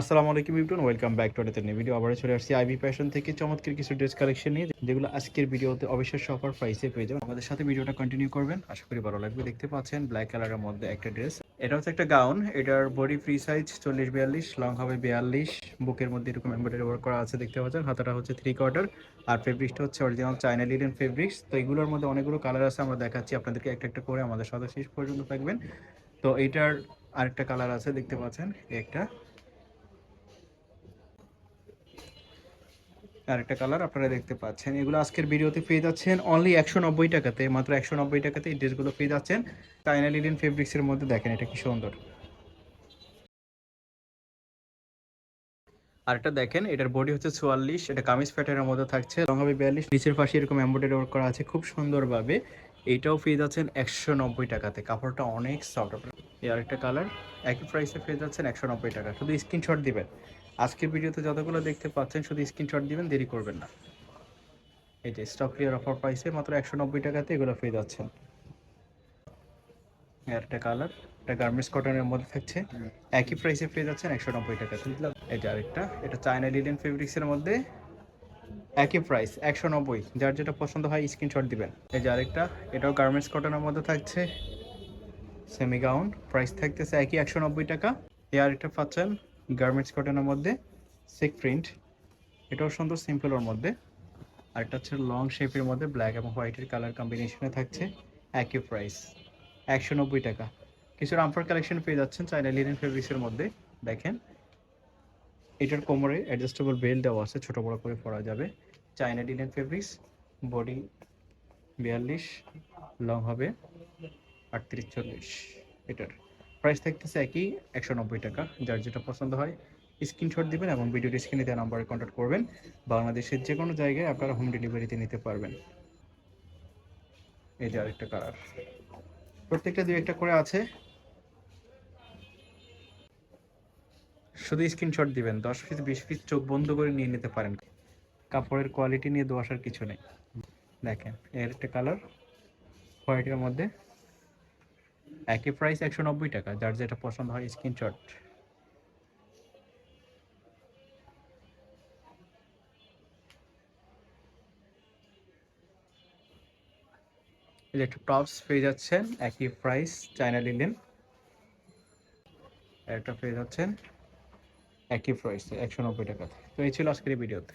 আসসালামু আলাইকুম ইবটুন welcome back to other video আবার চলে আসছি আইবি ফ্যাশন থেকে। চমৎকার কিছু ড্রেস কালেকশন নিয়ে, যেগুলো আজকের ভিডিওতে অবশ্যই অফার প্রাইসে পেয়ে যাবেন। আমাদের সাথে ভিডিওটা কন্টিনিউ করবেন। আশা করি ভালো লাগবে। দেখতে পাচ্ছেন ব্ল্যাক কালারের মধ্যে একটা ড্রেস এটা হচ্ছে একটা গাউন এটার বডি ফ্রি সাইজ চল্লিশ বিয়াল্লিশ লং হবে বিয়াল্লিশ। বুকের মধ্যে এরকম এমব্রয়ডারি ওয়ার্ক করা আছে, দেখতে পাচ্ছেন। হাতাটা হচ্ছে থ্রি কোয়ার্টার আর ফেব্রিক্সটা হচ্ছে অরিজিনাল চাইনা লিলেন ফেব্রিক্স তো এগুলোর মধ্যে অনেকগুলো কালার আছে, আমরা দেখাচ্ছি আপনাদেরকে একটা একটা করে। আমাদের সাথে শেষ পর্যন্ত থাকবেন। তো এইটার আরেকটা কালার আছে, দেখতে পাচ্ছেন। একটা আরেকটা কালার আপনারা দেখতে পাচ্ছেন। এগুলো আজকের ভিডিওতে পেয়ে যাচ্ছেন অনলি একশো নব্বই টাকাতে। মাত্র একশো নব্বই টাকাতে এই ড্রেসগুলো পেয়ে যাচ্ছেন। চাইনা লিলিন ফেব্রিক্সের মধ্যে দেখেন এটা কি সুন্দর। আরেকটা দেখেন, এটার বডি হচ্ছে চুয়াল্লিশ, এটা কামিজ প্যাটার্নের মধ্যে থাকছে রঙাবি বিয়াল্লিশ, নিচের পাশে এরকম এম্বয়ডারি ওয়ার্ক করা আছে, খুব সুন্দরভাবে। এইটাও পেয়ে যাচ্ছেন একশো নব্বই টাকাতে। কাপড়টা অনেক সফট এই আরেকটা কালার একই প্রাইসে পেয়ে যাচ্ছেন একশো নব্বই টাকা। শুধু স্ক্রিনশট দিবেন। আজকের ভিডিওতে যতগুলো দেখতে পাচ্ছেন শুধু স্ক্রিনশট দিবেন দেরি করবেন না। এই যে স্টক ক্লিয়ার অফার প্রাইসে মাত্র একশো নব্বই টাকাতে এগুলো পেয়ে যাচ্ছেন। এই আরেকটা কালার এটা গার্মেন্টস কটনের মধ্যে থাকছে। একই প্রাইসে পেয়ে যাচ্ছেন একশো নব্বই টাকা যে আরেকটা এটা চায়না লিলেন ফেব্রিক্সের মধ্যে একই প্রাইস একশো নব্বই। যার যেটা পছন্দ হয় স্ক্রিনশট দিবেন। এই যে আরেকটা, এটাও গার্মেন্টস কটনের মধ্যে থাকছে। সেমি গাউন প্রাইস থাকতেছে একই, একশো নব্বই টাকা। এই আরেকটা পাচ্ছেন গার্মেন্টস কটনের মধ্যে সিক প্রিন্ট এটাও সুন্দর সিম্পলের মধ্যে। আরেকটা হচ্ছে লং শেপের মধ্যে ব্ল্যাক এবং হোয়াইটের কালার কম্বিনেশনে থাকছে, একই প্রাইস একশো নব্বই টাকা। কিছু রামফার কালেকশন পেয়ে যাচ্ছেন চাইনা লিনেন ফেব্রিক্সের মধ্যে। দেখেন এটার কোমরে অ্যাডজাস্টেবল বেল্ট দেওয়া আছে, ছোট বড় করে পরা যাবে। চাইনা লিনেন ফেব্রিক্স বডি বিয়াল্লিশ লং হবে আটত্রিশ চল্লিশ এটার। প্রাইস থাকতেছে একই, একশো নব্বই টাকা। যার যেটা পছন্দ হয় স্ক্রিনশট দিবেন এবং ভিডিওর স্ক্রিনে দেওয়া নাম্বারে কন্ট্যাক্ট করবেন। বাংলাদেশের যে কোনো জায়গায় আপনারা হোম ডেলিভারিতে নিতে পারবেন। এই যে আরেকটা কালার প্রত্যেকটা দুই একটা করে আছে। শুধু স্ক্রিনশট দিবেন, দশ পিস বিশ পিস চোখ বন্ধ করে নিয়ে নিতে পারেন। কাপড়ের কোয়ালিটি নিয়ে দোয়াশার কিছু নেই। দেখেন, এর একটা কালার হোয়াইটের মধ্যে একই প্রাইস একশো নব্বই টাকা, যার যেটা পছন্দ হয় স্ক্রিনশট একটা টপস পেয়ে যাচ্ছেন, একই প্রাইস চায়না লিলেন একটা পেয়ে যাচ্ছেন। একই প্রাইস একশো নব্বই টাকাতে তো এই ছিল আজকের ভিডিওতে।